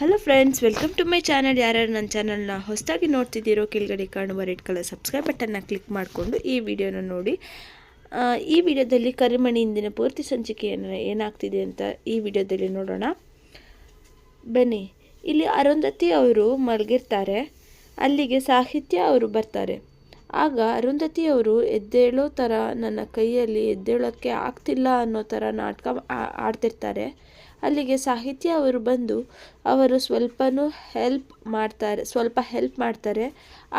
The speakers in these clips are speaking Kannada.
Hello friends welcome to my channel ಯಾರ್ಯಾರು ನನ್ನ ಚಾನಲ್ನ ಹೊಸದಾಗಿ ನೋಡ್ತಿದ್ದೀರೋ, ಕೆಳಗಡೆ ಕಾಣುವ ರೆಡ್ ಕಲರ್ ಸಬ್ಸ್ಕ್ರೈಬ್ ಬಟನ್ನ ಕ್ಲಿಕ್ ಮಾಡಿಕೊಂಡು ಈ ವಿಡಿಯೋನ ನೋಡಿ. ಈ ವಿಡಿಯೋದಲ್ಲಿ ಕರಿಮಣಿ ಇಂದಿನ ಪೂರ್ತಿ ಸಂಚಿಕೆಯನ್ನು ಏನಾಗ್ತಿದೆ ಅಂತ ಈ ವಿಡಿಯೋದಲ್ಲಿ ನೋಡೋಣ. ಬನ್ನಿ, ಇಲ್ಲಿ ಅರುಂಧತಿ ಅವರು ಮಲಗಿರ್ತಾರೆ. ಅಲ್ಲಿಗೆ ಸಾಹಿತ್ಯ ಅವರು ಬರ್ತಾರೆ. ಆಗ ಅರುಂಧತಿ ಅವರು ಎದ್ದೇಳೋ ಥರ ನನ್ನ ಕೈಯಲ್ಲಿ ಎದ್ದೇಳೋಕ್ಕೆ ಆಗ್ತಿಲ್ಲ ಅನ್ನೋ ಥರ ನಾಟಕ ಆಡ್ತಿರ್ತಾರೆ. ಅಲ್ಲಿಗೆ ಸಾಹಿತ್ಯ ಅವರು ಬಂದು ಅವರು ಸ್ವಲ್ಪನೂ ಹೆಲ್ಪ್ ಮಾಡ್ತಾರೆ, ಸ್ವಲ್ಪ ಹೆಲ್ಪ್ ಮಾಡ್ತಾರೆ.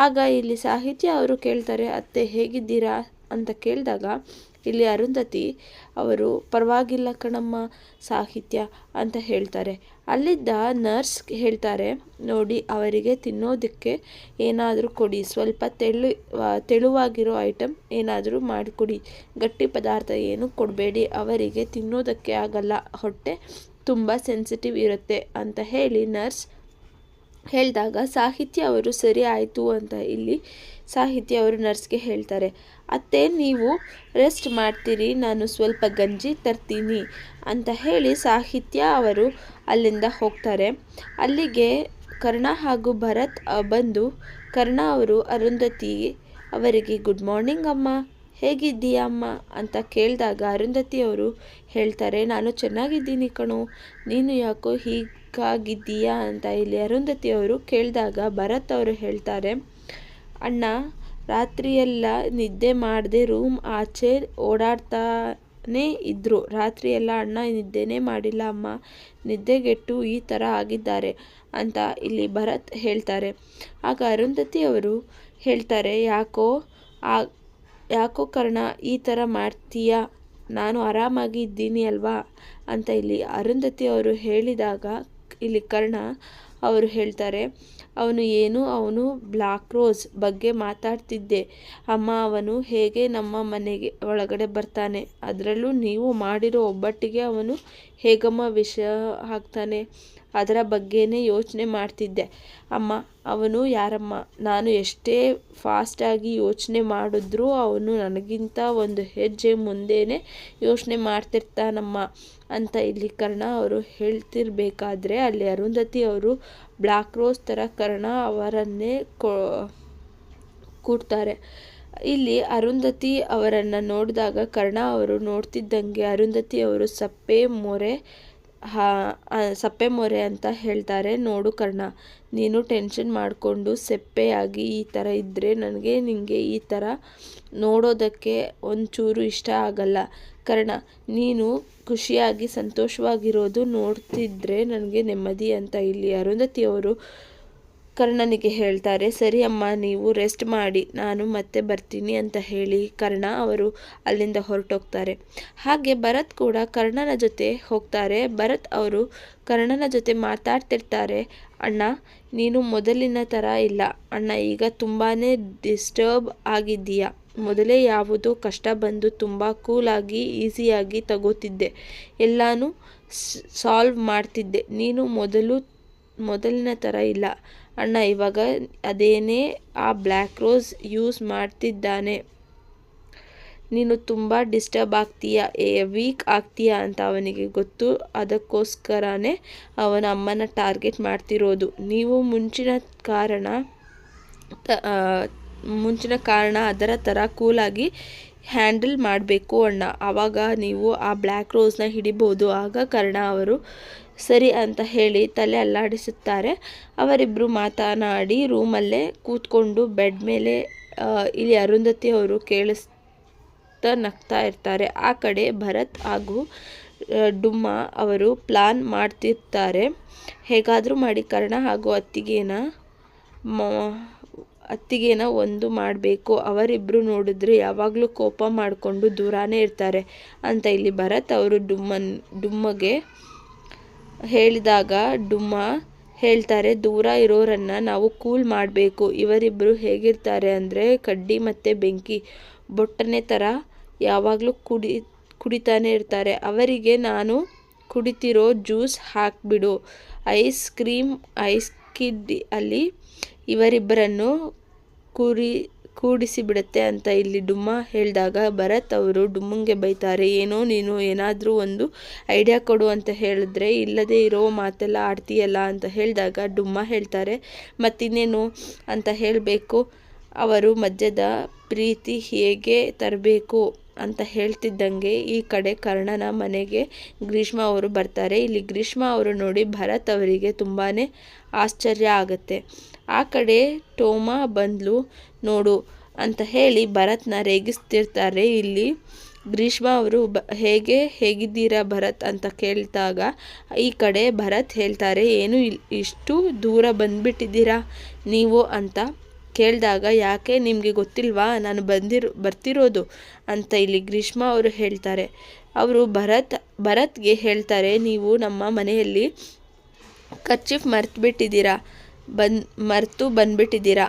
ಆಗ ಇಲ್ಲಿ ಸಾಹಿತ್ಯ ಅವರು ಕೇಳ್ತಾರೆ, ಅತ್ತೆ ಹೇಗಿದ್ದೀರಾ? ಅಂತ ಕೇಳಿದಾಗ ಇಲ್ಲಿ ಅರುಂಧತಿ ಅವರು, ಪರವಾಗಿಲ್ಲ ಕಣಮ್ಮ, ಸಾಹಿತ್ಯ ಅಂತ ಹೇಳ್ತಾರೆ. ಅಲ್ಲಿದ್ದ ನರ್ಸ್ ಹೇಳ್ತಾರೆ, ನೋಡಿ, ಅವರಿಗೆ ತಿನ್ನೋದಕ್ಕೆ ಏನಾದರೂ ಕೊಡಿ, ಸ್ವಲ್ಪ ತೆಳು ತೆಳುವಾಗಿರೋ ಐಟಮ್ ಏನಾದರೂ ಮಾಡಿಕೊಡಿ. ಗಟ್ಟಿ ಪದಾರ್ಥ ಏನು ಕೊಡಬೇಡಿ, ಅವರಿಗೆ ತಿನ್ನೋದಕ್ಕೆ ಆಗಲ್ಲ, ಹೊಟ್ಟೆ ತುಂಬ ಸೆನ್ಸಿಟಿವ್ ಇರುತ್ತೆ ಅಂತ ಹೇಳಿ ನರ್ಸ್ ಹೇಳಿದಾಗ, ಸಾಹಿತ್ಯ ಅವರು ಸರಿ ಆಯಿತು ಅಂತ ಇಲ್ಲಿ ಸಾಹಿತ್ಯ ಅವರು ನರ್ಸ್ಗೆ ಹೇಳ್ತಾರೆ. ಅತ್ತೆ, ನೀವು ರೆಸ್ಟ್ ಮಾಡ್ತೀರಿ, ನಾನು ಸ್ವಲ್ಪ ಗಂಜಿ ತರ್ತೀನಿ ಅಂತ ಹೇಳಿ ಸಾಹಿತ್ಯ ಅವರು ಅಲ್ಲಿಂದ ಹೋಗ್ತಾರೆ. ಅಲ್ಲಿಗೆ ಕರ್ಣ ಹಾಗೂ ಭರತ್ ಬಂದು, ಕರ್ಣ ಅವರು, ಅರುಂಧತಿ ಅವರಿಗೆ ಗುಡ್ ಮಾರ್ನಿಂಗ್ ಅಮ್ಮ. ಹೇಗಿದ್ದೀಯಾ ಅಮ್ಮ ಅಂತ ಕೇಳಿದಾಗ ಅರುಂಧತಿ ಅವರು ಹೇಳ್ತಾರೆ, ನಾನು ಚೆನ್ನಾಗಿದ್ದೀನಿ ಕಣೋ. ನೀನು ಯಾಕೋ ಹೀಗಾಗಿದ್ದೀಯಾ ಅಂತ ಇಲ್ಲಿ ಅರುಂಧತಿ ಅವರು ಕೇಳಿದಾಗ ಭರತ್ ಅವರು ಹೇಳ್ತಾರೆ, ಅಣ್ಣ, ರಾತ್ರಿಯೆಲ್ಲ ನಿದ್ದೆ ಮಾಡದೆ ರೂಮ್ ಆಚೆ ಓಡಾಡ್ತಾನೇ ಇದ್ದರು ರಾತ್ರಿಯೆಲ್ಲ ಅಣ್ಣ ನಿದ್ದೆನೇ ಮಾಡಿಲ್ಲ, ಅಮ್ಮ ನಿದ್ದೆಗೆಟ್ಟು ಈ ಥರ ಆಗಿದ್ದಾರೆ ಅಂತ ಇಲ್ಲಿ ಭರತ್ ಹೇಳ್ತಾರೆ. ಆಗ ಅರುಂಧತಿ ಅವರು ಹೇಳ್ತಾರೆ, ಯಾಕೋ ಆ ಯಾಕೋ ಕರ್ಣ, ಈ ಥರ ಮಾಡ್ತೀಯಾ? ನಾನು ಆರಾಮಾಗಿ ಇದ್ದೀನಿ ಅಲ್ವಾ? ಅಂತ ಇಲ್ಲಿ ಅರುಂಧತಿ ಅವರು ಹೇಳಿದಾಗ ಇಲ್ಲಿ ಕರ್ಣ ಅವರು ಹೇಳ್ತಾರೆ, ಅವನು ಏನು? ಅವನು ಬ್ಲಾಕ್ ರೋಸ್ ಬಗ್ಗೆ ಮಾತಾಡ್ತಿದ್ದೆ. ಅಮ್ಮ, ಅವನು ಹೇಗೆ ನಮ್ಮ ಮನೆಗೆ ಒಳಗಡೆ ಬರ್ತಾನೆ? ಅದರಲ್ಲೂ ನೀವು ಮಾಡಿರೋ ಒಬ್ಬಟ್ಟಿಗೆ ಅವನು ಹೇಗಮ್ಮ ವಿಷ ಹಾಕ್ತಾನೆ? ಅದರ ಬಗ್ಗೆನೇ ಯೋಚನೆ ಮಾಡ್ತಿದ್ದೆ. ಅಮ್ಮ, ಅವನು ಯಾರಮ್ಮ? ನಾನು ಎಷ್ಟೇ ಫಾಸ್ಟಾಗಿ ಯೋಚನೆ ಮಾಡಿದ್ರೂ ಅವನು ನನಗಿಂತ ಒಂದು ಹೆಜ್ಜೆ ಮುಂದೆನೇ ಯೋಚನೆ ಮಾಡ್ತಿರ್ತಾನಮ್ಮ ಅಂತ ಇಲ್ಲಿ ಕರ್ಣ ಅವರು ಹೇಳ್ತಿರ್ಬೇಕಾದ್ರೆ ಅಲ್ಲಿ ಅರುಂಧತಿ ಅವರು ಬ್ಲಾಕ್ ರೋಸ್ ಥರ ಕರ್ಣ ಅವರನ್ನೇ ಕೊ ಕೂಡ್ತಾರೆ. ಇಲ್ಲಿ ಅರುಂಧತಿ ಅವರನ್ನು ನೋಡಿದಾಗ ಕರ್ಣ ಅವರು ನೋಡ್ತಿದ್ದಂಗೆ ಅರುಂಧತಿ ಅವರು ಸಪ್ಪೆ, ಮೊರೆ ಹಾ ಸಪ್ಪೆ ಮೊರೆ ಅಂತ ಹೇಳ್ತಾರೆ. ನೋಡು ಕರ್ಣ, ನೀನು ಟೆನ್ಷನ್ ಮಾಡಿಕೊಂಡು ಸೆಪ್ಪೆಯಾಗಿ ಈ ಥರ ಇದ್ದರೆ ನನಗೆ ನಿನಗೆ ಈ ಥರ ನೋಡೋದಕ್ಕೆ ಒಂಚೂರು ಇಷ್ಟ ಆಗಲ್ಲ. ಕರ್ಣ, ನೀನು ಖುಷಿಯಾಗಿ ಸಂತೋಷವಾಗಿರೋದು ನೋಡ್ತಿದ್ರೆ ನನಗೆ ನೆಮ್ಮದಿ ಅಂತ ಇಲ್ಲಿ ಅರುಂಧತಿ ಅವರು ಕರ್ಣನಿಗೆ ಹೇಳ್ತಾರೆ, ಸರಿ ಅಮ್ಮ, ನೀವು ರೆಸ್ಟ್ ಮಾಡಿ, ನಾನು ಮತ್ತೆ ಬರ್ತೀನಿ ಅಂತ ಹೇಳಿ ಕರ್ಣ ಅವರು ಅಲ್ಲಿಂದ ಹೊರಟೋಗ್ತಾರೆ. ಹಾಗೆ ಭರತ್ ಕೂಡ ಕರ್ಣನ ಜೊತೆ ಹೋಗ್ತಾರೆ. ಭರತ್ ಅವರು ಕರ್ಣನ ಜೊತೆ ಮಾತಾಡ್ತಿರ್ತಾರೆ, ಅಣ್ಣ, ನೀನು ಮೊದಲಿನ ಥರ ಇಲ್ಲ. ಅಣ್ಣ, ಈಗ ತುಂಬಾ ಡಿಸ್ಟರ್ಬ್ ಆಗಿದ್ದೀಯ? ಮೊದಲೇ ಯಾವುದೋ ಕಷ್ಟ ಬಂದು ತುಂಬ ಕೂಲಾಗಿ ಈಸಿಯಾಗಿ ತಗೋತಿದ್ದೆ. ಎಲ್ಲನೂ ಸಾಲ್ವ್ ಮಾಡ್ತಿದ್ದೆ. ನೀನು ಮೊದಲು, ಮೊದಲಿನ ಥರ ಇಲ್ಲ. ಅಣ್ಣ, ಇವಾಗ ಅದೇನೇ ಆ ಬ್ಲ್ಯಾಕ್ ರೋಸ್ ಯೂಸ್ ಮಾಡ್ತಿದ್ದಾನೆ. ನೀನು ತುಂಬ ಡಿಸ್ಟರ್ಬ್ ಆಗ್ತೀಯ? ವೀಕ್ ಆಗ್ತೀಯ ಅಂತ ಅವನಿಗೆ ಗೊತ್ತು. ಅದಕ್ಕೋಸ್ಕರನೇ ಅವನ ಅಮ್ಮನ ಟಾರ್ಗೆಟ್ ಮಾಡ್ತಿರೋದು. ನೀವು ಮುಂಚಿನ ಕಾರಣ ಮುಂಚಿನ ಕಾರಣ ಅದರ ಥರ ಕೂಲಾಗಿ ಹ್ಯಾಂಡಲ್ ಮಾಡಬೇಕು ಅಣ್ಣ. ಆವಾಗ ನೀವು ಆ ಬ್ಲ್ಯಾಕ್ ರೋಸ್ನ ಹಿಡಿಬೋದು. ಆಗ ಕರ್ಣ ಅವರು ಸರಿ ಅಂತ ಹೇಳಿ ತಲೆ ಅಲ್ಲಾಡಿಸುತ್ತಾರೆ. ಅವರಿಬ್ಬರು ಮಾತನಾಡಿ ರೂಮಲ್ಲೇ ಕೂತ್ಕೊಂಡು ಬೆಡ್ ಮೇಲೆ ಇಲ್ಲಿ ಅರುಂಧತಿ ಅವರು ಕೇಳಿಸ್ತಾ ನಗ್ತಾ ಇರ್ತಾರೆ. ಆ ಕಡೆ ಭರತ್ ಹಾಗೂ ಡುಮ್ಮ ಅವರು ಪ್ಲಾನ್ ಮಾಡ್ತಿರ್ತಾರೆ. ಹೇಗಾದರೂ ಮಾಡಿ ಕರ್ಣ ಹಾಗೂ ಅತ್ತಿಗೆನ ಅತ್ತಿಗೆನ ಒಂದು ಮಾಡಬೇಕು. ಅವರಿಬ್ಬರು ನೋಡಿದ್ರೆ ಯಾವಾಗಲೂ ಕೋಪ ಮಾಡಿಕೊಂಡು ದೂರನೇ ಇರ್ತಾರೆ ಅಂತ ಇಲ್ಲಿ ಭರತ್ ಅವರು ಡುಮ್ಮನ್ ಡುಮ್ಮಗೆ ಹೇಳಿದಾಗ ಡುಮ್ಮ ಹೇಳ್ತಾರೆ, ದೂರ ಇರೋರನ್ನು ನಾವು ಕೂಲ್ ಮಾಡಬೇಕು. ಇವರಿಬ್ಬರು ಹೇಗಿರ್ತಾರೆ ಅಂದರೆ ಕಡ್ಡಿ ಮತ್ತು ಬೆಂಕಿ. ಬೊಟ್ಟನೆ ಥರ ಯಾವಾಗಲೂ ಕುಡಿ, ಕುಡಿತಾನೆ ಇರ್ತಾರೆ. ಅವರಿಗೆ ನಾನು ಕುಡಿತಿರೋ ಜ್ಯೂಸ್ ಹಾಕಿಬಿಡು. ಐಸ್ ಕ್ರೀಮ್, ಐಸ್ ಕಿಡ್ಡಿ ಅಲ್ಲಿ ಇವರಿಬ್ಬರನ್ನು ಕುರಿ ಕೂಡಿಸಿ ಬಿಡುತ್ತೆ ಅಂತ ಇಲ್ಲಿ ಡುಮ್ಮ ಹೇಳಿದಾಗ ಭರತ್ ಅವರು ಡುಮ್ಮಂಗೆ ಬೈತಾರೆ, ಏನೋ ನೀನು ಏನಾದರೂ ಒಂದು ಐಡಿಯಾ ಕೊಡು ಅಂತ ಹೇಳಿದ್ರೆ ಇಲ್ಲದೆ ಇರೋ ಮಾತೆಲ್ಲ ಆಡ್ತೀಯಲ್ಲ ಅಂತ ಹೇಳಿದಾಗ ಡುಮ್ಮ ಹೇಳ್ತಾರೆ, ಮತ್ತಿನ್ನೇನು ಅಂತ ಹೇಳಬೇಕು? ಅವರು ಮಧ್ಯದ ಪ್ರೀತಿ ಹೇಗೆ ತರಬೇಕು ಅಂತ ಹೇಳ್ತಿದ್ದಂಗೆ ಈ ಕಡೆ ಕರ್ಣನ ಮನೆಗೆ ಗ್ರೀಷ್ಮ ಅವರು ಬರ್ತಾರೆ. ಇಲ್ಲಿ ಗ್ರೀಷ್ಮ ಅವರು ನೋಡಿ ಭರತ್ ಅವರಿಗೆ ತುಂಬಾ ಆಶ್ಚರ್ಯ ಆಗುತ್ತೆ. ಆ ಕಡೆ ಟೋಮಾ ಬಂದ್ಲು, ನೋಡು ಅಂತ ಹೇಳಿ ಭರತ್ನ ರೇಗಿಸ್ತಿರ್ತಾರೆ. ಇಲ್ಲಿ ಗ್ರೀಷ್ಮ ಅವರು, ಬ, ಹೇಗೆ ಹೇಗಿದ್ದೀರಾ ಭರತ್? ಅಂತ ಕೇಳಿದಾಗ, ಈ ಕಡೆ ಭರತ್ ಹೇಳ್ತಾರೆ, ಏನು ಇಷ್ಟು ದೂರ ಬಂದುಬಿಟ್ಟಿದ್ದೀರಾ ನೀವು? ಅಂತ ಕೇಳಿದಾಗ, ಯಾಕೆ ನಿಮಗೆ ಗೊತ್ತಿಲ್ವಾ? ನಾನು ಬಂದಿರೋ, ಬರ್ತಿರೋದು? ಅಂತ ಇಲ್ಲಿ ಗ್ರೀಷ್ಮ ಅವರು ಹೇಳ್ತಾರೆ. ಅವರು ಭರತ್, ಭರತ್ಗೆ ಹೇಳ್ತಾರೆ, ನೀವು ನಮ್ಮ ಮನೆಯಲ್ಲಿ ಕರ್ಚೀಫ್ ಮರ್ತ್ಬಿಟ್ಟಿದ್ದೀರಾ? ಬಂದು, ಮರೆತು ಬಂದ್ಬಿಟ್ಟಿದ್ದೀರಾ?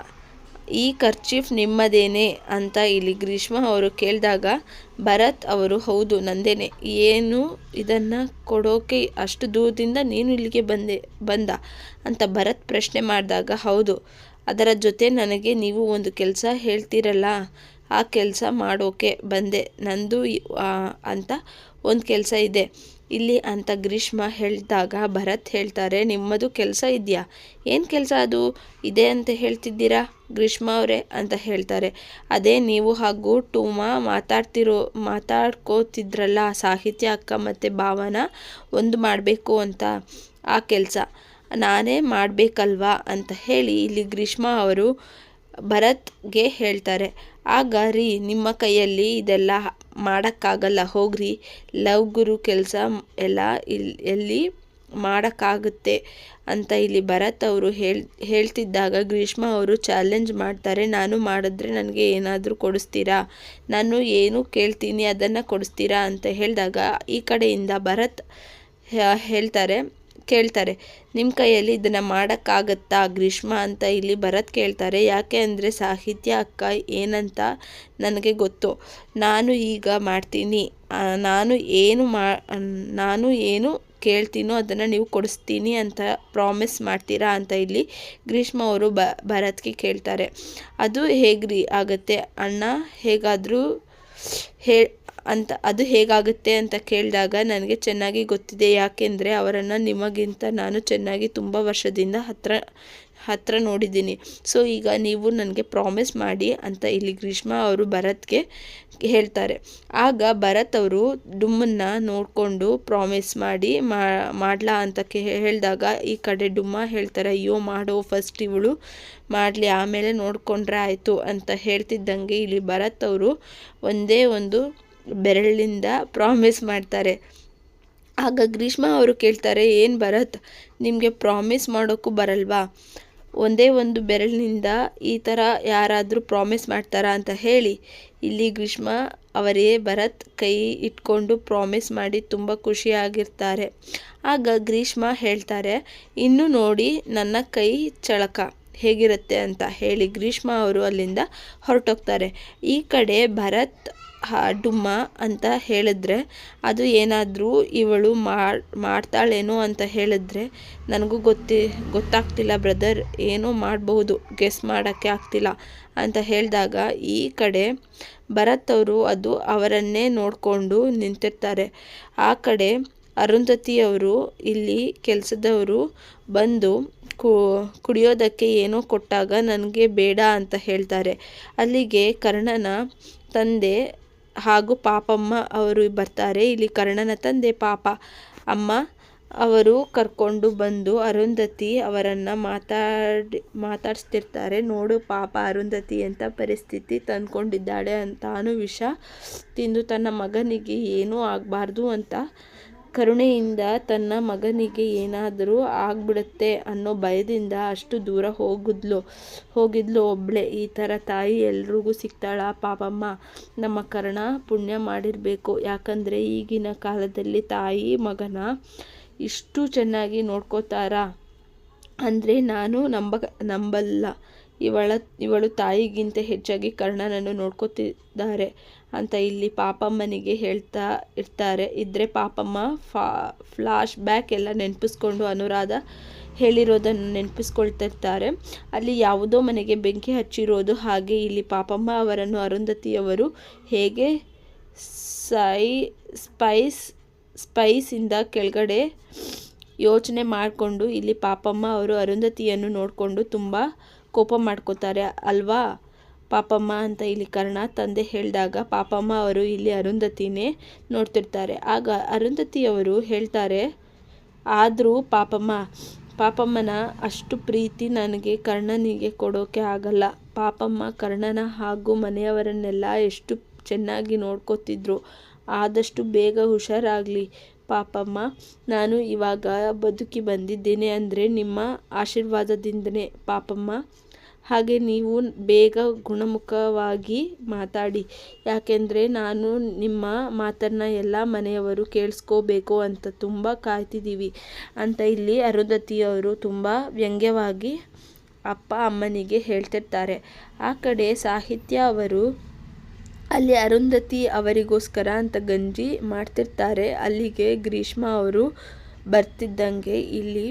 ಈ ಕರ್ಚೀಫ್ ನಿಮ್ಮದೇನೆ ಅಂತ ಇಲ್ಲಿ ಗ್ರೀಷ್ಮ ಅವರು ಕೇಳಿದಾಗ, ಭರತ್ ಅವರು, ಹೌದು, ನಂದೇನೆ. ಏನು ಇದನ್ನು ಕೊಡೋಕೆ ಅಷ್ಟು ದೂರದಿಂದ ನೀನು ಇಲ್ಲಿಗೆ ಬಂದೆ, ಬಂದ ಅಂತ ಭರತ್ ಪ್ರಶ್ನೆ ಮಾಡಿದಾಗ, ಹೌದು, ಅದರ ಜೊತೆ ನನಗೆ ನೀವು ಒಂದು ಕೆಲಸ ಹೇಳ್ತೀರಲ್ಲ, ಆ ಕೆಲಸ ಮಾಡೋಕೆ ಬಂದೆ, ನಂದು ಅಂತ ಒಂದು ಕೆಲಸ ಇದೆ. ಇಲ್ಲಿ ಅಂತ ಗ್ರೀಷ್ಮ ಹೇಳಿದಾಗ ಭರತ್ ಹೇಳ್ತಾರೆ, ನಿಮ್ಮದು ಕೆಲಸ ಇದೆಯಾ? ಏನು ಕೆಲಸ ಅದು? ಇದೆ ಅಂತ ಹೇಳ್ತಿದ್ದೀರಾ? ಗ್ರೀಷ್ಮ ಅವರೇ ಅಂತ ಹೇಳ್ತಾರೆ. ಅದೇ ನೀವು ಹಾಗೂ ಟೂಮಾ ಮಾತಾಡ್ತಿರೋ, ಮಾತಾಡ್ಕೋತಿದ್ರಲ್ಲ, ಸಾಹಿತ್ಯ ಅಕ್ಕ ಮತ್ತು ಭಾವನ ಒಂದು ಮಾಡಬೇಕು ಅಂತ ಆ ಕೆಲಸ. ನಾನೇ ಮಾಡಬೇಕಲ್ವಾ? ಅಂತ ಹೇಳಿ ಇಲ್ಲಿ ಗ್ರೀಷ್ಮ ಅವರು ಭರತ್ಗೆ ಹೇಳ್ತಾರೆ. ಆಗ ರೀ, ನಿಮ್ಮ ಕೈಯಲ್ಲಿ ಇದೆಲ್ಲ ಮಾಡೋಕ್ಕಾಗಲ್ಲ. ಹೋಗ್ರಿ. ಲವ್ ಗುರು ಕೆಲಸ ಎಲ್ಲ ಇಲ್ಲಿ ಎಲ್ಲಿ ಮಾಡೋಕ್ಕಾಗುತ್ತೆ ಅಂತ ಇಲ್ಲಿ ಭರತ್ ಅವರು ಹೇಳ್, ಹೇಳ್ತಿದ್ದಾಗ ಗ್ರೀಷ್ಮ ಅವರು ಚಾಲೆಂಜ್ ಮಾಡ್ತಾರೆ, ನಾನು ಮಾಡಿದ್ರೆ ನನಗೆ ಏನಾದರೂ ಕೊಡಿಸ್ತೀರಾ? ನಾನು ಏನು ಕೇಳ್ತೀನಿ, ಅದನ್ನು ಕೊಡಿಸ್ತೀರಾ? ಅಂತ ಹೇಳಿದಾಗ ಈ ಕಡೆಯಿಂದ ಭರತ್ ಹೇಳ್ತಾರೆ ಕೇಳ್ತಾರೆ. ನಿಮ್ಮ ಕೈಯಲ್ಲಿ ಇದನ್ನು ಮಾಡೋಕ್ಕಾಗತ್ತಾ ಗ್ರೀಷ್ಮ ಅಂತ ಇಲ್ಲಿ ಭರತ್ ಕೇಳ್ತಾರೆ. ಯಾಕೆ ಅಂದರೆ ಸಾಹಿತ್ಯ ಅಕ್ಕ ಏನಂತ ನನಗೆ ಗೊತ್ತು. ನಾನು ಈಗ ಮಾಡ್ತೀನಿ. ನಾನು ಏನು ಮಾ, ನಾನು ಏನು ಕೇಳ್ತೀನೋ ಅದನ್ನು ನೀವು ಕೊಡಿಸ್ತೀನಿ ಅಂತ ಪ್ರಾಮಿಸ್ ಮಾಡ್ತೀರಾ ಅಂತ ಇಲ್ಲಿ ಗ್ರೀಷ್ಮ ಅವರು ಬ, ಭರತ್ಗೆ ಕೇಳ್ತಾರೆ. ಅದು ಹೇಗ್ರಿ ಆಗುತ್ತೆ? ಅಣ್ಣ, ಹೇಗಾದರೂ ಹೇ ಅಂತ, ಅದು ಹೇಗಾಗುತ್ತೆ ಅಂತ ಕೇಳಿದಾಗ ನನಗೆ ಚೆನ್ನಾಗಿ ಗೊತ್ತಿದೆ ಯಾಕೆಂದರೆ ಅವರನ್ನು ನಿಮಗಿಂತ ನಾನು ಚೆನ್ನಾಗಿ ತುಂಬ ವರ್ಷದಿಂದ ಹತ್ತಿರ ಹತ್ತಿರ ನೋಡಿದ್ದೀನಿ. ಸೊ ಈಗ ನೀವು ನನಗೆ ಪ್ರಾಮಿಸ್ ಮಾಡಿ ಅಂತ ಇಲ್ಲಿ ಗ್ರೀಷ್ಮ ಅವರು ಭರತ್ಗೆ ಹೇಳ್ತಾರೆ. ಆಗ ಭರತ್ ಅವರು ಡುಮ್ಮನ್ನ ನೋಡಿಕೊಂಡು ಪ್ರಾಮಿಸ್ ಮಾಡಿ ಮಾಡ್ಲಾ ಅಂತ ಹೇಳಿದಾಗ ಈ ಕಡೆ ಡುಮ್ಮ ಹೇಳ್ತಾರೆ, ಅಯ್ಯೋ, ಮಾಡೋ ಫಸ್ಟ್ ಇವಳು ಮಾಡಲಿ, ಆಮೇಲೆ ನೋಡಿಕೊಂಡ್ರೆ ಆಯಿತು ಅಂತ ಹೇಳ್ತಿದ್ದಂಗೆ ಇಲ್ಲಿ ಭರತ್ ಅವರು ಒಂದೇ ಒಂದು ಬೆರಳಿಂದ ಪ್ರಾಮಿಸ್ ಮಾಡ್ತಾರೆ. ಆಗ ಗ್ರೀಷ್ಮ ಅವರು ಕೇಳ್ತಾರೆ, ಏನು ಭರತ್, ನಿಮಗೆ ಪ್ರಾಮಿಸ್ ಮಾಡೋಕ್ಕೂ ಬರಲ್ವಾ? ಒಂದೇ ಒಂದು ಬೆರಳಿನಿಂದ ಈ ಥರ ಯಾರಾದರೂ ಪ್ರಾಮಿಸ್ ಮಾಡ್ತಾರಾ ಅಂತ ಹೇಳಿ. ಇಲ್ಲಿ ಗ್ರೀಷ್ಮ ಅವರೇ ಭರತ್ ಕೈ ಇಟ್ಕೊಂಡು ಪ್ರಾಮಿಸ್ ಮಾಡಿ ತುಂಬ ಖುಷಿಯಾಗಿರ್ತಾರೆ ಆಗ ಗ್ರೀಷ್ಮ ಹೇಳ್ತಾರೆ, ಇನ್ನು ನೋಡಿ ನನ್ನ ಕೈ ಚಳಕ. ಹೇಗಿರುತ್ತೆ ಅಂತ ಹೇಳಿ ಗ್ರೀಷ್ಮ ಅವರು ಅಲ್ಲಿಂದ ಹೊರಟೋಗ್ತಾರೆ. ಈ ಕಡೆ ಭರತ್ ಡುಮ್ಮ ಅಂತ ಹೇಳಿದ್ರೆ, ಅದು ಏನಾದರೂ ಇವಳು ಮಾಡ್ತಾಳೇನೋ ಅಂತ ಹೇಳಿದ್ರೆ ನನಗೂ ಗೊತ್ತಿ, ಗೊತ್ತಾಗ್ತಿಲ್ಲ ಬ್ರದರ್, ಏನೋ ಮಾಡಬಹುದು, ಗೆಸ್ ಮಾಡೋಕ್ಕೆ ಆಗ್ತಿಲ್ಲ ಅಂತ ಹೇಳಿದಾಗ ಈ ಕಡೆ ಭರತ್ ಅವರು ಅದು ಅವರನ್ನೇ ನೋಡಿಕೊಂಡು ನಿಂತಿರ್ತಾರೆ. ಆ ಕಡೆ ಅರುಂಧತಿಯವರು, ಇಲ್ಲಿ ಕೆಲಸದವರು ಬಂದು ಕುಡಿಯೋದಕ್ಕೆ ಏನೋ ಕೊಟ್ಟಾಗ ನನಗೆ ಬೇಡ ಅಂತ ಹೇಳ್ತಾರೆ. ಅಲ್ಲಿಗೆ ಕರ್ಣನ ತಂದೆ ಹಾಗೂ ಪಾಪಮ್ಮ ಅವರು ಬರ್ತಾರೆ. ಇಲ್ಲಿ ಕರ್ಣನ ತಂದೆ ಪಾಪ ಅಮ್ಮ ಅವರು ಕರ್ಕೊಂಡು ಬಂದು ಅರುಂಧತಿ ಅವರನ್ನು ಮಾತಾಡಿ, ಮಾತಾಡಿಸ್ತಿರ್ತಾರೆ. ನೋಡು ಪಾಪ ಅರುಂಧತಿ ಅಂತ ಪರಿಸ್ಥಿತಿ ತಂದ್ಕೊಂಡಿದ್ದಾಳೆ ಅಂತಾನು ವಿಷ ತಿಂದು ತನ್ನ ಮಗನಿಗೆ ಏನೂ ಆಗಬಾರ್ದು ಅಂತ ಕರುಣೆಯಿಂದ ತನ್ನ ಮಗನಿಗೆ ಏನಾದರೂ ಆಗ್ಬಿಡುತ್ತೆ ಅನ್ನೋ ಭಯದಿಂದ ಅಷ್ಟು ದೂರ ಹೋಗಿದ್ಲು ಹೋಗಿದ್ಲು ಒಬ್ಳೆ. ಈ ಥರ ತಾಯಿ ಎಲ್ರಿಗೂ ಸಿಗ್ತಾಳ. ಪಾಪಮ್ಮ, ನಮ್ಮ ಕರ್ಣ ಪುಣ್ಯ ಮಾಡಿರಬೇಕು. ಯಾಕಂದರೆ ಈಗಿನ ಕಾಲದಲ್ಲಿ ತಾಯಿ ಮಗನ ಇಷ್ಟು ಚೆನ್ನಾಗಿ ನೋಡ್ಕೋತಾರ. ಅಂದರೆ ನಾನು ನಂಬ, ನಂಬಲ್ಲ. ಇವಳ, ಇವಳು ತಾಯಿಗಿಂತ ಹೆಚ್ಚಾಗಿ ಕರ್ಣನನ್ನು ನೋಡ್ಕೋತಿದ್ದಾರೆ ಅಂತ ಇಲ್ಲಿ ಪಾಪಮ್ಮನಿಗೆ ಹೇಳ್ತಾ ಇರ್ತಾರೆ. ಇದ್ರೆ ಪಾಪಮ್ಮ, ಫಾ, ಫ್ಲಾಶ್ ಬ್ಯಾಕ್ ಎಲ್ಲ ನೆನಪಿಸ್ಕೊಂಡು ಅನುರಾಧ ಹೇಳಿರೋದನ್ನು ನೆನಪಿಸ್ಕೊಳ್ತಿರ್ತಾರೆ. ಅಲ್ಲಿ ಯಾವುದೋ ಮನೆಗೆ ಬೆಂಕಿ ಹಚ್ಚಿರೋದು ಹಾಗೆ ಇಲ್ಲಿ ಪಾಪಮ್ಮ ಅವರನ್ನು ಅರುಂಧತಿಯವರು ಹೇಗೆ ಸೈ, ಸ್ಪೈಸ್, ಸ್ಪೈಸಿಂದ ಕೆಳಗಡೆ ಯೋಚನೆ ಮಾಡಿಕೊಂಡು ಇಲ್ಲಿ ಪಾಪಮ್ಮ ಅವರು ಅರುಂಧತಿಯನ್ನು ನೋಡಿಕೊಂಡು ತುಂಬ ಕೋಪ ಮಾಡ್ಕೋತಾರೆ, ಅಲ್ವಾ? ಪಾಪಮ್ಮ ಅಂತ ಇಲ್ಲಿ ಕರ್ಣ ತಂದೆ ಹೇಳಿದಾಗ ಪಾಪಮ್ಮ ಅವರು ಇಲ್ಲಿ ಅರುಂಧತಿನೇ ನೋಡ್ತಿರ್ತಾರೆ. ಆಗ ಅರುಂಧತಿಯವರು ಹೇಳ್ತಾರೆ, ಆದರೂ ಪಾಪಮ್ಮ, ಪಾಪಮ್ಮನ ಅಷ್ಟು ಪ್ರೀತಿ ನನಗೆ ಕರ್ಣನಿಗೆ ಕೊಡೋಕೆ ಆಗಲ್ಲ. ಪಾಪಮ್ಮ ಕರ್ಣನ ಹಾಗೂ ಮನೆಯವರನ್ನೆಲ್ಲ ಎಷ್ಟು ಚೆನ್ನಾಗಿ ನೋಡ್ಕೋತಿದ್ರು. ಆದಷ್ಟು ಬೇಗ ಹುಷಾರಾಗಲಿ. ಪಾಪಮ್ಮ, ನಾನು ಇವಾಗ ಬದುಕಿ ಬಂದಿದ್ದೇನೆ ಅಂದರೆ ನಿಮ್ಮ ಆಶೀರ್ವಾದದಿಂದನೇ ಪಾಪಮ್ಮ. ಹಾಗೆ ನೀವು ಬೇಗ ಗುಣಮುಖವಾಗಿ ಮಾತಾಡಿ. ಯಾಕೆಂದರೆ ನಾನು ನಿಮ್ಮ ಮಾತನ್ನು ಎಲ್ಲ ಮನೆಯವರು ಕೇಳಿಸ್ಕೋಬೇಕು ಅಂತ ತುಂಬ ಕಾಯ್ತಿದ್ದೀವಿ ಅಂತ ಇಲ್ಲಿ ಅರುಂಧತಿಯವರು ತುಂಬ ವ್ಯಂಗ್ಯವಾಗಿ ಅಪ್ಪ ಅಮ್ಮನಿಗೆ ಹೇಳ್ತಿರ್ತಾರೆ. ಆ ಕಡೆ ಸಾಹಿತ್ಯ ಅವರು ಅಲ್ಲಿ ಅರುಂಧತಿ ಅವರಿಗೋಸ್ಕರ ಅಂತ ಗಂಜಿ ಮಾಡ್ತಿರ್ತಾರೆ. ಅಲ್ಲಿಗೆ ಗ್ರೀಷ್ಮ ಅವರು ಬರ್ತಿದ್ದಂಗೆ ಇಲ್ಲಿ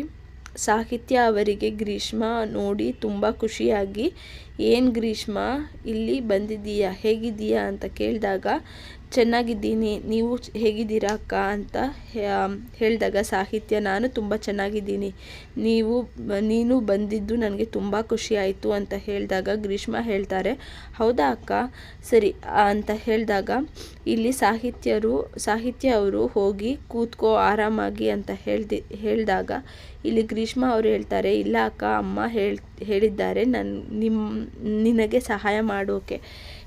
ಸಾಹಿತ್ಯ ಅವರಿಗೆ ಗ್ರೀಷ್ಮ ನೋಡಿ ತುಂಬ ಖುಷಿಯಾಗಿ, ಏನು ಗ್ರೀಷ್ಮ, ಇಲ್ಲಿ ಬಂದಿದ್ದೀಯಾ, ಹೇಗಿದ್ದೀಯಾ? ಅಂತ ಕೇಳಿದಾಗ ಚೆನ್ನಾಗಿದ್ದೀನಿ. ನೀವು ಹೇಗಿದ್ದೀರಾ ಅಕ್ಕ ಅಂತ ಹೇಳಿದಾಗ ಸಾಹಿತ್ಯ ನಾನು ತುಂಬ ಚೆನ್ನಾಗಿದ್ದೀನಿ. ನೀವು ನೀನು ಬಂದಿದ್ದು ನನಗೆ ತುಂಬ ಖುಷಿ ಆಯಿತು ಅಂತ ಹೇಳಿದಾಗ ಗ್ರೀಷ್ಮ ಹೇಳ್ತಾರೆ, ಹೌದಾ ಅಕ್ಕ? ಸರಿ, ಅಂತ ಹೇಳಿದಾಗ, ಇಲ್ಲಿ ಸಾಹಿತ್ಯರು, ಸಾಹಿತ್ಯ ಅವರು ಹೋಗಿ ಕೂತ್ಕೋ, ಆರಾಮಾಗಿ, ಅಂತ ಹೇಳ್ದಿ, ಹೇಳಿದಾಗ ಇಲ್ಲಿ ಗ್ರೀಷ್ಮ ಅವರು ಹೇಳ್ತಾರೆ, ಇಲ್ಲ ಅಕ್ಕ, ಅಮ್ಮ ಹೇಳಿ, ಹೇಳಿದ್ದಾರೆ ನನ್ನ ನಿಮ್ಮ ನಿನಗೆ ಸಹಾಯ ಮಾಡೋಕೆ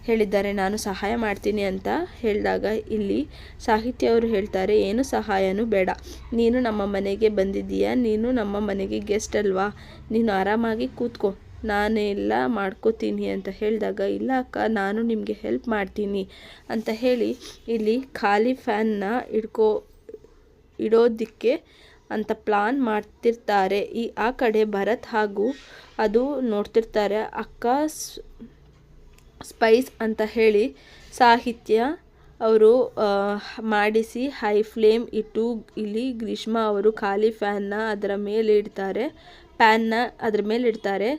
ಹೇಳಿದ್ದಾರೆ, ನಾನು ಸಹಾಯ ಮಾಡ್ತೀನಿ ಅಂತ ಹೇಳಿದಾಗ ಇಲ್ಲಿ ಸಾಹಿತ್ಯ ಅವರು ಹೇಳ್ತಾರೆ, ಏನು ಸಹಾಯನೂ ಬೇಡ. ನೀನು ನಮ್ಮ ಮನೆಗೆ ಬಂದಿದ್ದೀಯ? ನೀನು ನಮ್ಮ ಮನೆಗೆ ಗೆಸ್ಟ್ ಅಲ್ವಾ? ನೀನು ಆರಾಮಾಗಿ ಕೂತ್ಕೋ. ನಾನೆಲ್ಲ ಮಾಡ್ಕೋತೀನಿ ಅಂತ ಹೇಳಿದಾಗ, ಇಲ್ಲ ಅಕ್ಕ, ನಾನು ನಿಮಗೆ ಹೆಲ್ಪ್ ಮಾಡ್ತೀನಿ ಅಂತ ಹೇಳಿ ಇಲ್ಲಿ ಖಾಲಿ ಫ್ಯಾನ್ನ ಇಡ್ಕೋ ಇಡೋದಕ್ಕೆ ಅಂತ ಪ್ಲಾನ್ ಮಾಡ್ತಿರ್ತಾರೆ. ಈ, ಆ ಕಡೆ ಭರತ್ ಹಾಗೂ ಅದು ನೋಡ್ತಿರ್ತಾರೆ. ಅಕ್ಕ ಸ್ಪೈಸ್ ಅಂತ ಹೇಳಿ ಸಾಹಿತ್ಯ ಅವರು ಮಾಡಿಸಿ ಹೈ ಫ್ಲೇಮ್ ಇಟ್ಟು ಇಲ್ಲಿ ಗ್ರೀಷ್ಮ ಅವರು ಖಾಲಿ ಫ್ಯಾನ್ನ ಅದರ ಮೇಲೆ ಇಡ್ತಾರೆ. ಪ್ಯಾನ್ನ ಅದರ ಮೇಲೆ ಇಡ್ತಾರೆ.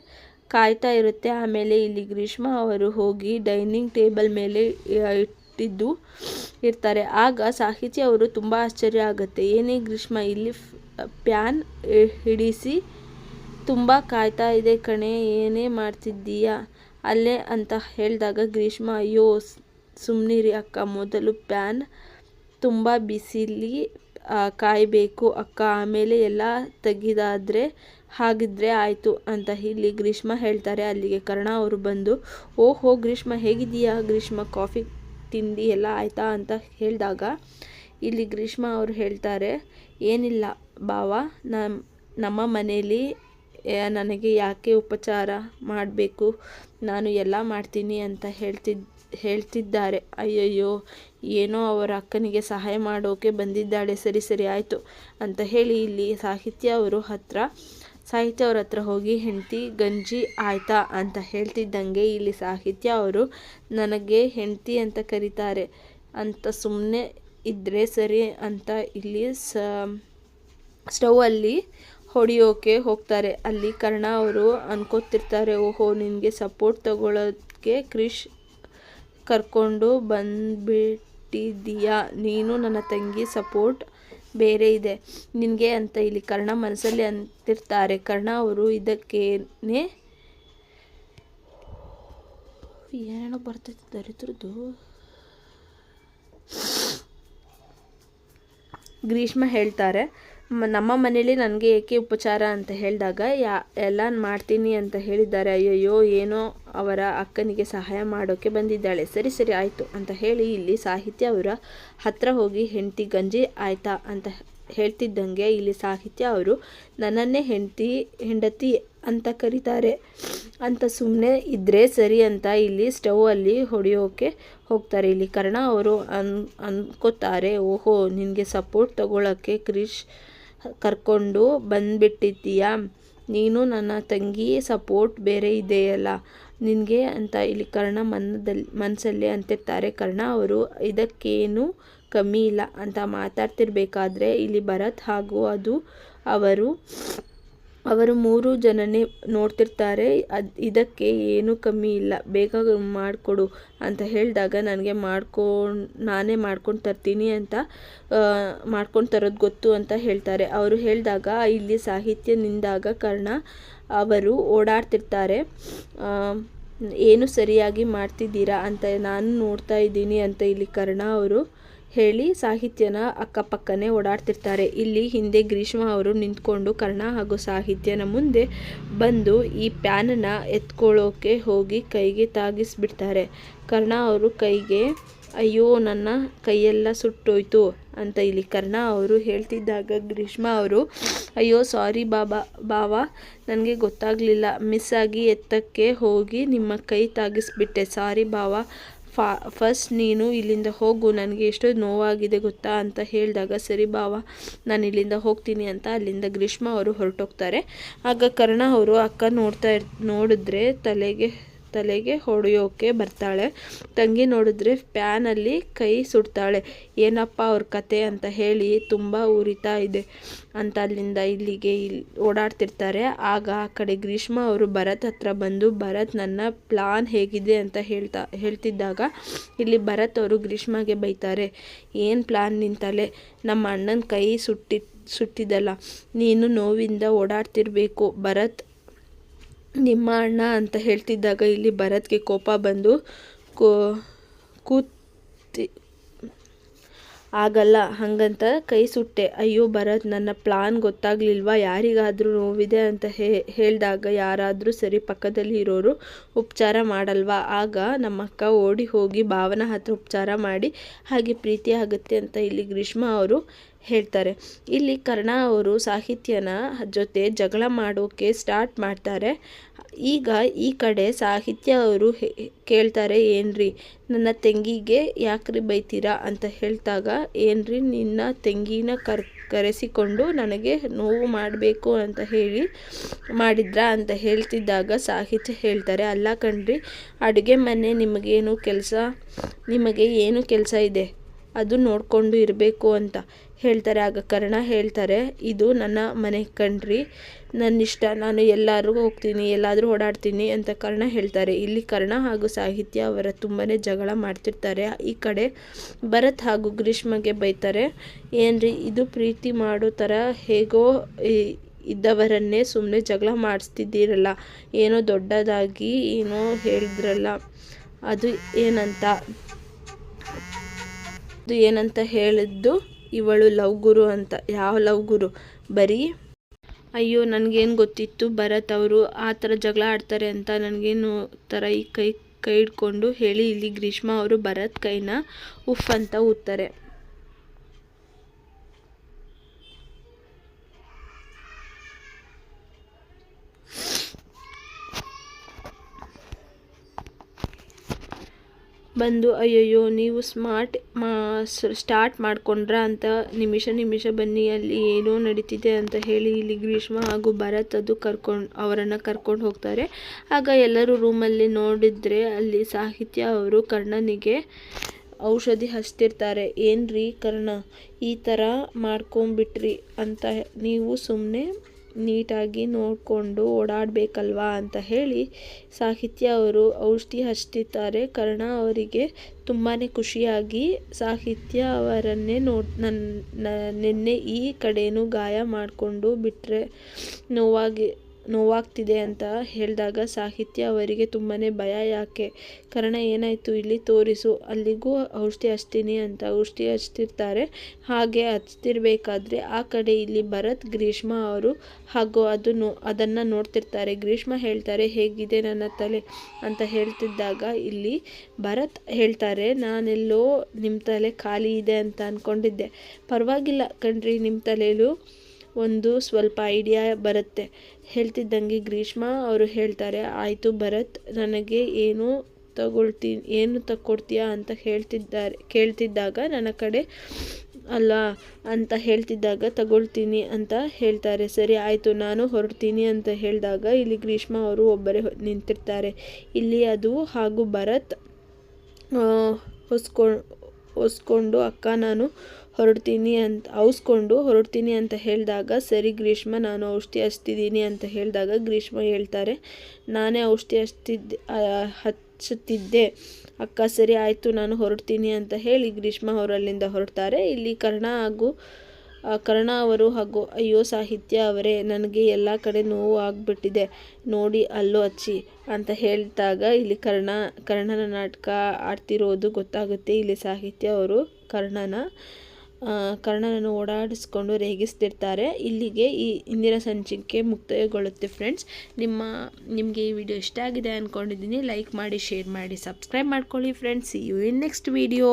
ಕಾಯ್ತಾ ಇರುತ್ತೆ. ಆಮೇಲೆ ಇಲ್ಲಿ ಗ್ರೀಷ್ಮ ಅವರು ಹೋಗಿ ಡೈನಿಂಗ್ ಟೇಬಲ್ ಮೇಲೆ ಇಟ್ಟಿದ್ದು ಇರ್ತಾರೆ. ಆಗ ಸಾಹಿತ್ಯ ಅವರು ತುಂಬ ಆಶ್ಚರ್ಯ ಆಗುತ್ತೆ. ಏನೇ ಗ್ರೀಷ್ಮ, ಇಲ್ಲಿ ಪ್ಯಾನ್ ಹಿಡಿಸಿ, ತುಂಬ ಕಾಯ್ತಾ ಇದೆ ಕಣೆ, ಏನೇ ಮಾಡ್ತಿದ್ದೀಯಾ? ಅಲ್ಲೇ ಅಂತ ಹೇಳಿದಾಗ ಗ್ರೀಷ್ಮ, ಅಯ್ಯೋ ಸುಮ್ಮನಿರಿ ಅಕ್ಕ, ಮೊದಲು ಪ್ಯಾನ್ ತುಂಬ ಬಿಸಿಲಿ ಕಾಯಬೇಕು ಅಕ್ಕ, ಆಮೇಲೆ ಎಲ್ಲ ತೆಗಿದಾದರೆ ಹಾಗಿದ್ರೆ ಆಯಿತು ಅಂತ ಇಲ್ಲಿ ಗ್ರೀಷ್ಮ ಹೇಳ್ತಾರೆ. ಅಲ್ಲಿಗೆ ಕರ್ಣ ಅವರು ಬಂದು, ಓಹೋ, ಗ್ರೀಷ್ಮ ಹೇಗಿದೆಯಾ ಗ್ರೀಷ್ಮ, ಕಾಫಿ ತಿಂಡಿ ಎಲ್ಲ ಆಯಿತಾ? ಅಂತ ಹೇಳಿದಾಗ, ಇಲ್ಲಿ ಗ್ರೀಷ್ಮ ಅವರು ಹೇಳ್ತಾರೆ, ಏನಿಲ್ಲ ಬಾವ ನಮ್ಮ ನಮ್ಮ ಮನೆಯಲ್ಲಿ ನನಗೆ ಯಾಕೆ ಉಪಚಾರ ಮಾಡಬೇಕು? ನಾನು ಎಲ್ಲ ಮಾಡ್ತೀನಿ ಅಂತ ಹೇಳ್ತಿದ್ದ ಹೇಳ್ತಿದ್ದಾರೆ. ಅಯ್ಯಯ್ಯೋ, ಏನೋ ಅವರ ಅಕ್ಕನಿಗೆ ಸಹಾಯ ಮಾಡೋಕೆ ಬಂದಿದ್ದಾಳೆ. ಸರಿ ಸರಿ, ಆಯಿತು ಅಂತ ಹೇಳಿ ಇಲ್ಲಿ ಸಾಹಿತ್ಯ ಅವರು ಹತ್ರ, ಸಾಹಿತ್ಯ ಅವ್ರ ಹತ್ರ ಹೋಗಿ, ಹೆಂಡತಿ, ಗಂಜಿ ಆಯ್ತಾ? ಅಂತ ಹೇಳ್ತಿದ್ದಂಗೆ ಇಲ್ಲಿ ಸಾಹಿತ್ಯ ಅವರು, ನನಗೆ ಹೆಂಡತಿ ಅಂತ ಕರೀತಾರೆ. ಅಂತ ಸುಮ್ಮನೆ ಇದ್ದರೆ ಸರಿ ಅಂತ ಇಲ್ಲಿ ಸ ಸ್ಟೌವಲ್ಲಿ ಹೊಡಿಯೋಕೆ ಹೋಗ್ತಾರೆ. ಅಲ್ಲಿ ಕರ್ಣ ಅವರು ಅನ್ಕೋತಿರ್ತಾರೆ, ಓಹೋ, ನಿನಗೆ ಸಪೋರ್ಟ್ ತಗೊಳ್ಳೋಕ್ಕೆ ಕ್ರಿಶ್ ಕರ್ಕೊಂಡು ಬಂದುಬಿಟ್ಟಿದ್ದೀಯಾ? ನೀನು ನನ್ನ ತಂಗಿ, ಸಪೋರ್ಟ್ ಬೇರೆ ಇದೆ. ನಿನಗೆ ಅಂತ ಇಲ್ಲಿ ಕರ್ಣ ಮನಸ್ಸಲ್ಲಿ ಅಂತಿರ್ತಾರೆ. ಕರ್ಣ ಅವರು ಇದಕ್ಕೇನೆ ಏನೇನೋ ಬರ್ತೈತೆ ದರಿದ್ರದ್ದು. ಗ್ರೀಷ್ಮ ಹೇಳ್ತಾರೆ ನಮ್ಮ ಮನೇಲಿ ನನಗೆ ಏಕೆ ಉಪಚಾರ ಅಂತ ಹೇಳಿದಾಗ, ಯಾ ಎಲ್ಲ ಮಾಡ್ತೀನಿ ಅಂತ ಹೇಳಿದ್ದಾರೆ, ಅಯ್ಯಯ್ಯೋ, ಏನೋ ಅವರ ಅಕ್ಕನಿಗೆ ಸಹಾಯ ಮಾಡೋಕ್ಕೆ ಬಂದಿದ್ದಾಳೆ. ಸರಿ ಸರಿ, ಆಯಿತು ಅಂತ ಹೇಳಿ ಇಲ್ಲಿ ಸಾಹಿತ್ಯ ಅವರ ಹತ್ರ ಹೋಗಿ ಹೆಂಡತಿ ಗಂಜಿ, ಆಯ್ತಾ ಅಂತ ಹೇಳ್ತಿದ್ದಂಗೆ ಇಲ್ಲಿ ಸಾಹಿತ್ಯ ಅವರು, ನನ್ನನ್ನೇ ಹೆಂಡತಿ ಹೆಂಡತಿ ಅಂತ ಕರೀತಾರೆ. ಅಂತ ಸುಮ್ಮನೆ ಇದ್ದರೆ ಸರಿ ಅಂತ ಇಲ್ಲಿ ಸ್ಟೌವಲ್ಲಿ ಹೊಡೆಯೋಕೆ ಹೋಗ್ತಾರೆ. ಇಲ್ಲಿ ಕರ್ಣ ಅವರು ಅನ್, ಅನ್ಕೋತಾರೆ, ಓಹೋ, ನಿನಗೆ ಸಪೋರ್ಟ್ ತಗೊಳ್ಳೋಕ್ಕೆ ಕ್ರಿಶ್ ಕರ್ಕೊಂಡು ಬಂದುಬಿಟ್ಟಿದ್ದೀಯ? ನೀನು ನನ್ನ ತಂಗಿ, ಸಪೋರ್ಟ್ ಬೇರೆ ಇದೆಯಲ್ಲ. ನಿನಗೆ ಅಂತ ಇಲ್ಲಿ ಕರ್ಣ ಮನದಲ್ಲಿ ಮನಸ್ಸಲ್ಲಿ ಅಂತಿರ್ತಾರೆ. ಕರ್ಣ ಅವರು, ಇದಕ್ಕೇನು ಕಮ್ಮಿ ಇಲ್ಲ ಅಂತ ಮಾತಾಡ್ತಿರ್ಬೇಕಾದ್ರೆ ಇಲ್ಲಿ ಭರತ್ ಹಾಗೂ ಅದು ಅವರು ಅವರು ಮೂರು ಜನನೇ ನೋಡ್ತಿರ್ತಾರೆ. ಅದು ಇದಕ್ಕೆ ಏನೂ ಕಮ್ಮಿ ಇಲ್ಲ. ಬೇಗ ಮಾಡಿಕೊಡು ಅಂತ ಹೇಳಿದಾಗ ನನಗೆ ಮಾಡ್ಕೊಂಡು, ನಾನೇ ಮಾಡ್ಕೊಂಡು ತರ್ತೀನಿ ಅಂತ ಮಾಡ್ಕೊಂಡು ತರೋದು ಗೊತ್ತು ಅಂತ ಹೇಳ್ತಾರೆ. ಅವರು ಹೇಳಿದಾಗ ಇಲ್ಲಿ ಸಾಹಿತ್ಯ ನಿಂದಾಗ ಕರ್ಣ ಅವರು ಓಡಾಡ್ತಿರ್ತಾರೆ. ಏನು ಸರಿಯಾಗಿ ಮಾಡ್ತಿದ್ದೀರಾ? ಅಂತ ನಾನು ನೋಡ್ತಾ ಇದ್ದೀನಿ ಅಂತ ಇಲ್ಲಿ ಕರ್ಣ ಅವರು ಹೇಳಿ ಸಾಹಿತ್ಯನ ಅಕ್ಕಪಕ್ಕನೆ ಓಡಾಡ್ತಿರ್ತಾರೆ. ಇಲ್ಲಿ ಹಿಂದೆ ಗ್ರೀಷ್ಮ ಅವರು ನಿಂತ್ಕೊಂಡು ಕರ್ಣ ಹಾಗೂ ಸಾಹಿತ್ಯನ ಮುಂದೆ ಬಂದು ಈ ಪ್ಯಾನನ್ನ ಎತ್ಕೊಳ್ಳೋಕೆ ಹೋಗಿ ಕೈಗೆ ತಾಗಿಸ್ಬಿಡ್ತಾರೆ. ಕರ್ಣ ಅವರು ಕೈಗೆ, ಅಯ್ಯೋ, ನನ್ನ ಕೈಯೆಲ್ಲ ಸುಟ್ಟೋಯ್ತು ಅಂತ ಇಲ್ಲಿ ಕರ್ಣ ಅವರು ಹೇಳ್ತಿದ್ದಾಗ ಗ್ರೀಷ್ಮ ಅವರು, ಅಯ್ಯೋ, ಸಾರಿ ಬಾಬಾ ಬಾವ ನನಗೆ ಗೊತ್ತಾಗಲಿಲ್ಲ. ಮಿಸ್ ಆಗಿ ಎತ್ತಕ್ಕೆ ಹೋಗಿ ನಿಮ್ಮ ಕೈ ತಾಗಿಸ್ಬಿಟ್ಟೆ. ಸಾರಿ ಬಾವ ಫಾ, ಫಸ್ಟ್ ನೀನು ಇಲ್ಲಿಂದ ಹೋಗು, ನನಗೆ ಎಷ್ಟು ನೋವಾಗಿದೆ ಗೊತ್ತಾ ಅಂತ ಹೇಳಿದಾಗ, ಸರಿ ಬಾವ, ನಾನು ಇಲ್ಲಿಂದ ಹೋಗ್ತೀನಿ ಅಂತ ಅಲ್ಲಿಂದ ಗ್ರೀಷ್ಮ ಅವರು ಹೊರಟೋಗ್ತಾರೆ. ಆಗ ಕರ್ಣ ಅವರು ಅಕ್ಕ ನೋಡ್ತಾ ಇರ್, ನೋಡಿದ್ರೆ ತಲೆಗೆ ತಲೆಗೆ ಹೊಡೆಯೋಕೆ ಬರ್ತಾಳೆ. ತಂಗಿ ನೋಡಿದ್ರೆ ಪ್ಯಾನಲ್ಲಿ ಕೈ ಸುಡ್ತಾಳೆ. ಏನಪ್ಪ ಅವ್ರ ಕತೆ ಅಂತ ಹೇಳಿ ತುಂಬ ಉರಿತಾ ಇದೆ ಅಂತ ಅಲ್ಲಿಂದ ಇಲ್ಲಿಗೆ ಇಲ್ಲಿ ಓಡಾಡ್ತಿರ್ತಾರೆ. ಆಗ ಆ ಕಡೆ ಗ್ರೀಷ್ಮ ಅವರು ಭರತ್ ಹತ್ರ ಬಂದು, ಭರತ್, ನನ್ನ ಪ್ಲಾನ್ ಹೇಗಿದೆ? ಅಂತ ಹೇಳ್ತಾ, ಹೇಳ್ತಿದ್ದಾಗ ಇಲ್ಲಿ ಭರತ್ ಅವರು ಗ್ರೀಷ್ಮಗೆ ಬೈತಾರೆ. ಏನು ಪ್ಲಾನ್ ನಿಂತಲೆ ನಮ್ಮ ಅಣ್ಣನ ಕೈ ಸುಟ್ಟಿ ಸುಟ್ಟಿದ್ದಲ್ಲ. ನೀನು ನೋವಿಂದ ಓಡಾಡ್ತಿರ್ಬೇಕು. ಭರತ್ ನಿಮ್ಮ ಅಣ್ಣ ಅಂತ ಹೇಳ್ತಿದ್ದಾಗ ಇಲ್ಲಿ ಭರತ್ಗೆ ಕೋಪ ಬಂದು ಕೋ, ಕೂತಿ, ಆಗಲ್ಲ, ಹಾಗಂತ ಕೈ ಸುಟ್ಟೆ. ಅಯ್ಯೋ ಭರತ್, ನನ್ನ ಪ್ಲಾನ್ ಗೊತ್ತಾಗ್ಲಿಲ್ವಾ? ಯಾರಿಗಾದರೂ ನೋವಿದೆ ಅಂತ ಹೇಳಿದಾಗ ಯಾರಾದರೂ ಸರಿ ಪಕ್ಕದಲ್ಲಿ ಇರೋರು ಉಪಚಾರ ಮಾಡಲ್ವಾ? ಆಗ ನಮ್ಮಕ್ಕ ಓಡಿ ಹೋಗಿ ಭಾವನ ಹತ್ರ ಉಪಚಾರ ಮಾಡಿ, ಹಾಗೆ ಪ್ರೀತಿ ಆಗುತ್ತೆ ಅಂತ ಇಲ್ಲಿ ಗ್ರೀಷ್ಮ ಅವರು ಹೇಳ್ತಾರೆ. ಇಲ್ಲಿ ಕರ್ಣ ಅವರು ಸಾಹಿತ್ಯನ ಜೊತೆ ಜಗಳ ಮಾಡೋಕೆ ಸ್ಟಾರ್ಟ್ ಮಾಡ್ತಾರೆ. ಈಗ ಈ ಕಡೆ ಸಾಹಿತ್ಯ ಅವರು ಕೇಳ್ತಾರೆ, ಏನ್ರಿ, ನನ್ನ ತಂಗಿಗೆ ಯಾಕ್ರಿ ಬೈತೀರಾ? ಅಂತ ಹೇಳಿದಾಗ ಏನ್ರಿ, ನಿನ್ನ ತಂಗಿನ ಕರ್, ಕರೆಸಿಕೊಂಡು ನನಗೆ ನೋವು ಮಾಡಬೇಕು ಅಂತ ಹೇಳಿ ಮಾಡಿದ್ರ? ಅಂತ ಹೇಳ್ತಿದ್ದಾಗ ಸಾಹಿತ್ಯ ಹೇಳ್ತಾರೆ, ಅಲ್ಲ ಕಣ್ರಿ, ಅಡುಗೆ ಮನೆ ನಿಮಗೇನು ಕೆಲಸ, ನಿಮಗೆ ಏನು ಕೆಲಸ ಇದೆ? ಅದು ನೋಡಿಕೊಂಡು ಇರಬೇಕು ಅಂತ. ಹೇಳ್ತಾರೆ. ಆಗ ಕರ್ಣ ಹೇಳ್ತಾರೆ, ಇದು ನನ್ನ ಮನೆ ಕಣ್ರಿ. ನನ್ನ ಇಷ್ಟ ನಾನು ಎಲ್ಲರೂ ಹೋಗ್ತೀನಿ, ಎಲ್ಲಾದರೂ ಓಡಾಡ್ತೀನಿ ಅಂತ ಕರ್ಣ ಹೇಳ್ತಾರೆ. ಇಲ್ಲಿ ಕರ್ಣ ಹಾಗೂ ಸಾಹಿತ್ಯ ಅವರ ತುಂಬಾ ಜಗಳ ಮಾಡ್ತಿರ್ತಾರೆ. ಈ ಕಡೆ ಭರತ್ ಹಾಗೂ ಗ್ರೀಷ್ಮಗೆ ಬೈತಾರೆ, ಏನ್ರಿ, ಇದು ಪ್ರೀತಿ ಮಾಡೋ ಥರ ಹೇಗೋ ಇದ್ದವರನ್ನೇ ಸುಮ್ಮನೆ ಜಗಳ ಮಾಡಿಸ್ತಿದ್ದೀರಲ್ಲ. ಏನೋ ದೊಡ್ಡದಾಗಿ ಏನೋ ಹೇಳಿದ್ರಲ್ಲ. ಅದು ಏನಂತ ಅದು ಏನಂತ ಹೇಳಿದ್ದು ಇವಳು ಲವ್ ಗುರು ಅಂತ. ಯಾವ ಲವ್ ಗುರು? ಬರೀ, ಅಯ್ಯೋ, ನನಗೇನು ಗೊತ್ತಿತ್ತು, ಭರತ್ ಅವರು ಆ ಥರ ಜಗಳ ಆಡ್ತಾರೆ ಅಂತ ನನಗೇನು ಥರ ಈ ಕೈ ಕೈ ಹಿಡ್ಕೊಂಡು ಹೇಳಿ, ಇಲ್ಲಿ ಗ್ರೀಷ್ಮ ಅವರು ಭರತ್ ಕೈನ ಉಫ್ ಅಂತ ಊದ್ತಾರೆ. ಬಂದು, ಅಯ್ಯಯ್ಯೋ, ನೀವು ಸ್ಮಾರ್ಟ್ ಮಾ ಸ್ಟಾರ್ಟ್ ಮಾಡಿಕೊಂಡ್ರ ಅಂತ ನಿಮಿಷ ನಿಮಿಷ ಬನ್ನಿ, ಅಲ್ಲಿ ಏನೋ ನಡೀತಿದೆ ಅಂತ ಹೇಳಿ ಇಲ್ಲಿ ಗ್ರೀಷ್ಮ ಹಾಗೂ ಭರತ್ ಅದು ಕರ್ಕೊಂಡು, ಅವರನ್ನು ಕರ್ಕೊಂಡು ಹೋಗ್ತಾರೆ. ಆಗ ಎಲ್ಲರೂ ರೂಮಲ್ಲಿ ನೋಡಿದರೆ ಅಲ್ಲಿ ಸಾಹಿತ್ಯ ಅವರು ಕರ್ಣನಿಗೆ ಔಷಧಿ ಹಚ್ತಿರ್ತಾರೆ. ಏನ್ರಿ ಕರ್ಣ, ಈ ಥರ ಮಾಡ್ಕೊಂಬಿಟ್ರಿ ಅಂತ ನೀವು ಸುಮ್ಮನೆ ನೀಟಾಗಿ ನೋಡಿಕೊಂಡು ಓಡಾಡಬೇಕಲ್ವಾ ಅಂತ ಹೇಳಿ ಸಾಹಿತ್ಯ ಅವರು ಔಷಧಿ ಹಚ್ತಿದ್ದಾರೆ ಕರ್ಣ ಅವರಿಗೆ ತುಂಬಾ ಖುಷಿಯಾಗಿ ಸಾಹಿತ್ಯ ಅವರನ್ನೇ ನೋ, ನನ್ನ ನಿನ್ನೆ ಈ ಕಡೆಯೂ ಗಾಯ ಮಾಡಿಕೊಂಡು ಬಿಟ್ಟರೆ ನೋವಾಗಿ ನೋವಾಗ್ತಿದೆ ಅಂತ ಹೇಳಿದಾಗ ಸಾಹಿತ್ಯ ಅವರಿಗೆ ತುಂಬಾ ಭಯ. ಯಾಕೆ? ಕಾರಣ ಏನಾಯಿತು? ಇಲ್ಲಿ ತೋರಿಸು. ಅಲ್ಲಿಗೂ ಔಷಧಿ ಹಚ್ತೀನಿ ಅಂತ ಔಷಧಿ ಹಚ್ತಿರ್ತಾರೆ. ಹಾಗೆ ಹಚ್ತಿರ್ಬೇಕಾದ್ರೆ ಆ ಕಡೆ ಇಲ್ಲಿ ಭರತ್, ಗ್ರೀಷ್ಮ ಅವರು ಹಾಗೂ ಅದನ್ನು ಅದನ್ನು ನೋಡ್ತಿರ್ತಾರೆ. ಗ್ರೀಷ್ಮ ಹೇಳ್ತಾರೆ, ಹೇಗಿದೆ ನನ್ನ ತಲೆ? ಅಂತ ಹೇಳ್ತಿದ್ದಾಗ ಇಲ್ಲಿ ಭರತ್ ಹೇಳ್ತಾರೆ, ನಾನೆಲ್ಲೋ ನಿಮ್ಮ ತಲೆ ಖಾಲಿ ಇದೆ ಅಂತ ಅಂದ್ಕೊಂಡಿದ್ದೆ ಪರವಾಗಿಲ್ಲ ಕಣ್ರಿ ನಿಮ್ಮ ತಲೆಯಲ್ಲೂ ಒಂದು ಸ್ವಲ್ಪ ಐಡಿಯಾ ಬರುತ್ತೆ. ಹೇಳ್ತಿದ್ದಂಗೆ ಗ್ರೀಷ್ಮ ಅವರು ಹೇಳ್ತಾರೆ, ಆಯಿತು ಭರತ್, ನನಗೆ ಏನು ತಗೊಳ್ತೀನಿ ಏನು ತಕ್ಕೊಡ್ತೀಯಾ ಅಂತ ಹೇಳ್ತಿದ್ದಾರೆ, ಕೇಳ್ತಿದ್ದಾಗ ನನ್ನ ಕಡೆ, ಅಲ್ಲ, ಅಂತ ಹೇಳ್ತಿದ್ದಾಗ ತಗೊಳ್ತೀನಿ ಅಂತ ಹೇಳ್ತಾರೆ. ಸರಿ, ಆಯಿತು, ನಾನು ಹೊರಡ್ತೀನಿ ಅಂತ ಹೇಳಿದಾಗ ಇಲ್ಲಿ ಗ್ರೀಷ್ಮ ಅವರು ಒಬ್ಬರೇ ನಿಂತಿರ್ತಾರೆ. ಇಲ್ಲಿ ಅದು ಹಾಗೂ ಭರತ್ ಹೊಸ್ಕೊ, ಹೊಸ್ಕೊಂಡು ಅಕ್ಕ ನಾನು ಹೊರಡ್ತೀನಿ ಅಂತ, ಔಸ್ಕೊಂಡು ಹೊರಡ್ತೀನಿ ಅಂತ ಹೇಳಿದಾಗ, ಸರಿ ಗ್ರೀಷ್ಮ, ನಾನು ಔಷಧಿ ಹಚ್ತಿದ್ದೀನಿ ಅಂತ ಹೇಳಿದಾಗ ಗ್ರೀಷ್ಮ ಹೇಳ್ತಾರೆ, ನಾನೇ ಔಷಧಿ ಹಚ್ತಿದ್ದೆ ಹಚ್ಚುತ್ತಿದ್ದೆ. ಅಕ್ಕ, ಸರಿ ಆಯಿತು, ನಾನು ಹೊರಡ್ತೀನಿ ಅಂತ ಹೇಳಿ ಗ್ರೀಷ್ಮ ಅವರಲ್ಲಿಂದ ಹೊರಡ್ತಾರೆ. ಇಲ್ಲಿ ಕರ್ಣ ಹಾಗೂ ಕರ್ಣ ಅವರು ಹಾಗೂ ಅಯ್ಯೋ ಸಾಹಿತ್ಯ ಅವರೇ, ನನಗೆ ಎಲ್ಲ ಕಡೆ ನೋವು ಆಗಿಬಿಟ್ಟಿದೆ, ನೋಡಿ ಅಲ್ಲೂ ಹಚ್ಚಿ ಅಂತ ಹೇಳಿದಾಗ ಇಲ್ಲಿ ಕರ್ಣ, ಕರ್ಣನ ನಾಟಕ ಆಡ್ತಿರೋದು ಗೊತ್ತಾಗುತ್ತೆ. ಇಲ್ಲಿ ಸಾಹಿತ್ಯ ಅವರು ಕರ್ಣನ ಕರ್ಣನನ್ನು ಓಡಾಡಿಸ್ಕೊಂಡು ರೇಗಿಸ್ತಿರ್ತಾರೆ. ಇಲ್ಲಿಗೆ ಈ ಇಂದಿನ ಸಂಚಿಕೆ ಮುಕ್ತಾಯಗೊಳ್ಳುತ್ತೆ ಫ್ರೆಂಡ್ಸ್. ನಿಮ್ಮ, ನಿಮಗೆ ಈ ವಿಡಿಯೋ ಇಷ್ಟ ಆಗಿದೆ ಅಂದ್ಕೊಂಡಿದ್ದೀನಿ ಲೈಕ್ ಮಾಡಿ, ಶೇರ್ ಮಾಡಿ, ಸಬ್ಸ್ಕ್ರೈಬ್ ಮಾಡ್ಕೊಳ್ಳಿ friends. You in next video